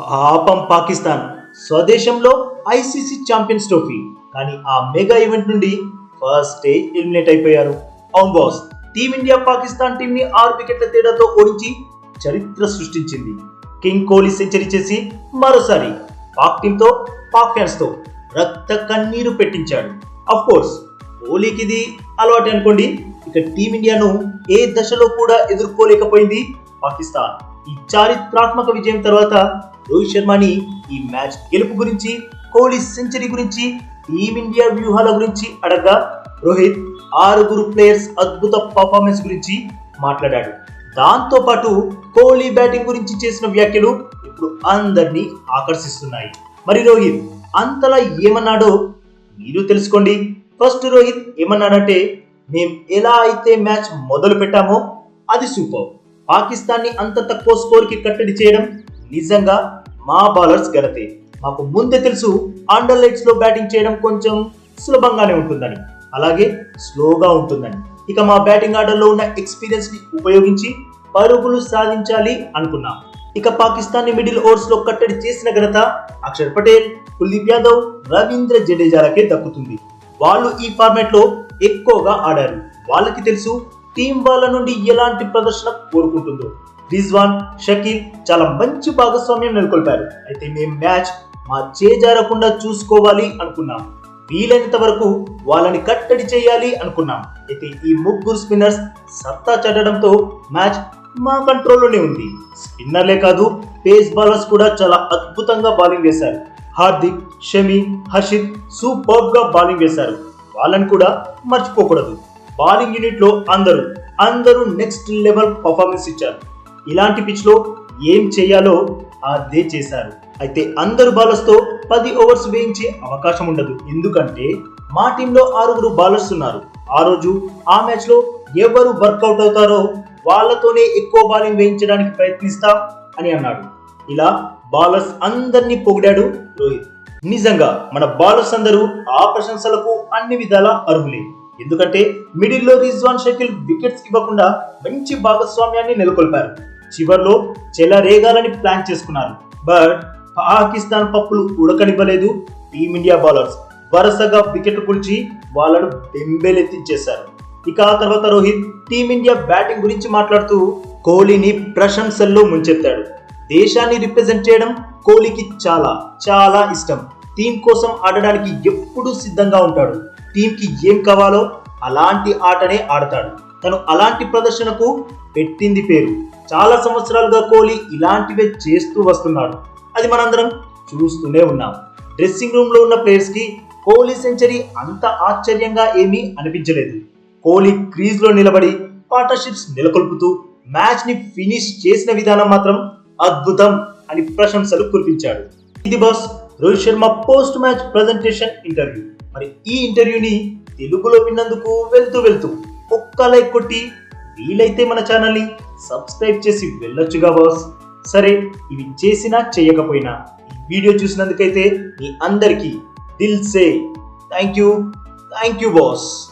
పాపం పాకిస్తాన్. స్వదేశంలో ICC champions trophy. కానీ ఆ మెగా ఈవెంట్ నుండి ఫస్ట్ డే ఎలిమినేట్ అయిపోయారు. అవును బాస్ టీమిండియా పాకిస్తాన్ టీంని ఆరు వికెట్ల తేడాతో ఓడించి చరిత్ర సృష్టించింది. కింగ్ కోహ్లీ సెంచరీ చేసి మరోసారి పాక్ టీంతో పాక్ ఫ్యాన్స్తో రక్త కన్నీరు పెట్టించాడు. అఫ్ కోర్స్ కోహ్లీకి ఇది అలవాటు అనుకోండి. ఇక టీమిండియాను ఏ దశలో కూడా ఎదుర్కోలేకపోయింది పాకిస్తాన్. ఈ చారిత్రాత్మక విజయం తర్వాత రోహిత్ శర్మని ఈ మ్యాచ్ గెలుపు గురించి కోహ్లీ సెంచరీ గురించి టీమిండియా వ్యూహాల గురించి అడగా రోహిత్ ఆరుగురు ప్లేయర్స్ అద్భుత పర్ఫార్మెన్స్ గురించి మాట్లాడాడు. దాంతో పాటు కోహ్లీ బ్యాటింగ్ గురించి చేసిన వ్యాఖ్యలు ఇప్పుడు అందరినీ ఆకర్షిస్తున్నాయి. మరి రోహిత్ అంతలా ఏమన్నాడో మీరు తెలుసుకోండి. ఫస్ట్ రోహిత్ ఏమన్నాడంటే మేం ఎలా అయితే మ్యాచ్ మొదలు పెట్టామో అది సూపర్. పాకిస్తాన్ని అంత తక్కువ స్కోర్కి కట్టడి చేయడం నిజంగా మా బౌలర్స్ ఘనతే. మాకు ముందే తెలుసు అండర్ లైట్స్లో బ్యాటింగ్ చేయడం కొంచెం సులభంగానే ఉంటుందని. అలాగే స్లోగా ఉంటుందని. ఇక మా బ్యాటింగ్ ఆర్డర్లో ఉన్న ఎక్స్పీరియన్స్ని ఉపయోగించి పరుగులు సాధించాలి అనుకున్నాం. ఇక పాకిస్తాన్ని మిడిల్ ఓవర్స్లో కట్టడి చేసిన ఘనత అక్షర్ పటేల్ కుల్దీప్ యాదవ్ రవీంద్ర జడేజాలకే దక్కుతుంది. వాళ్ళు ఈ ఫార్మాట్లో ఎక్కువగా ఆడారు. వాళ్ళకి తెలుసు టీం వాళ్ళ నుండి ఎలాంటి ప్రదర్శన కోరుకుంటుందో. రిజ్వాన్ షకీల్ చాలా మంచి భాగస్వామ్యం నెలకొల్పారు. అయితే మేము మ్యాచ్ మా చేజారకుండా చూసుకోవాలి అనుకున్నాం. వీలైనంత వరకు వాళ్ళని కట్టడి చేయాలి అనుకున్నాం. అయితే ఈ ముగ్గురు స్పిన్నర్స్ సత్తా చట్టడంతో మ్యాచ్ మా కంట్రోల్లోనే ఉంది. స్పిన్నర్లే కాదు పేస్ బౌలర్స్ కూడా చాలా అద్భుతంగా బౌలింగ్ వేశారు. హార్దిక్ షమి హర్షిత్ సూపర్గా బౌలింగ్ వేశారు. వాళ్ళని కూడా మర్చిపోకూడదు. బౌలింగ్ యూనిట్లో అందరూ అందరూ నెక్స్ట్ లెవెల్ పర్ఫార్మెన్స్ ఇచ్చారు. ఇలాంటి పిచ్లో ఏం చేయాలో అదే చేశారు. అయితే అందరు బౌలర్స్తో పది ఓవర్స్ వేయించే అవకాశం ఉండదు. ఎందుకంటే మా టీంలో ఆరుగురు బౌలర్స్ ఉన్నారు. ఆ రోజు ఆ మ్యాచ్లో ఎవరు వర్కౌట్ అవుతారో వాళ్ళతోనే ఎక్కువ బౌలింగ్ వేయించడానికి ప్రయత్నిస్తా అని అన్నాడు. ఇలా బౌలర్స్ అందరినీ పొగిడాడు రోహిత్. నిజంగా మన బౌలర్స్ అందరూ ఆ ప్రశంసలకు అన్ని విధాల అర్హులే. ఎందుకంటే మిడిల్లో రిజ్వాన్ షకిల్ వికెట్స్ ఇవ్వకుండా మంచి భాగస్వామ్యాన్ని నెలకొల్పారు. చివర్లో చెలరేగాలని ప్లాన్ చేసుకున్నారు. బట్ పాకిస్తాన్ పప్పులు ఉడకనివ్వలేదు టీమిండియా బౌలర్స్. వరుసగా వికెట్ కూల్చి వాళ్ళను బెంబేలెత్తించేశారు. ఇక ఆ తర్వాత రోహిత్ టీమిండియా బ్యాటింగ్ గురించి మాట్లాడుతూ కోహ్లీని ప్రశంసల్లో ముంచెత్తాడు. దేశాన్ని రిప్రజెంట్ చేయడం కోహ్లీకి చాలా చాలా ఇష్టం. టీం కోసం ఆడడానికి ఎప్పుడూ సిద్ధంగా ఉంటాడు. టీంకి ఏం కావాలో అలాంటి ఆటనే ఆడతాడు. తను అలాంటి ప్రదర్శనకు పెట్టింది పేరు. చాలా సంవత్సరాలుగా కోహ్లీ ఇలాంటివే చేస్తూ వస్తున్నాడు. అది మనందరం చూస్తూనే ఉన్నాం. డ్రెస్సింగ్ రూమ్లో ఉన్న ప్లేయర్స్కి కోహ్లీ సెంచరీ అంత ఆశ్చర్యంగా ఏమీ అనిపించలేదు. కోహ్లీ క్రీజ్లో నిలబడి పార్ట్నర్షిప్స్ నెలకొల్పుతూ మ్యాచ్ని ఫినిష్ చేసిన విధానం మాత్రం అద్భుతం అని ప్రశంసలు కురిపించాడు. ఇది boss Rohit Sharma post match presentation interview. మరి ఈ ఇంటర్వ్యూని తెలుగులో విన్నందుకు వెళ్తూ వెళ్తూ ఒక్క లైక్ కొట్టి వీలైతే మన ఛానల్ని సబ్స్క్రైబ్ చేసి వెళ్ళొచ్చుగా బాస్. సరే ఇవి చేసినా చేయకపోయినా ఈ వీడియో చూసినందుకైతే మీ అందరికీ దిల్ సే. Thank you. Thank you boss.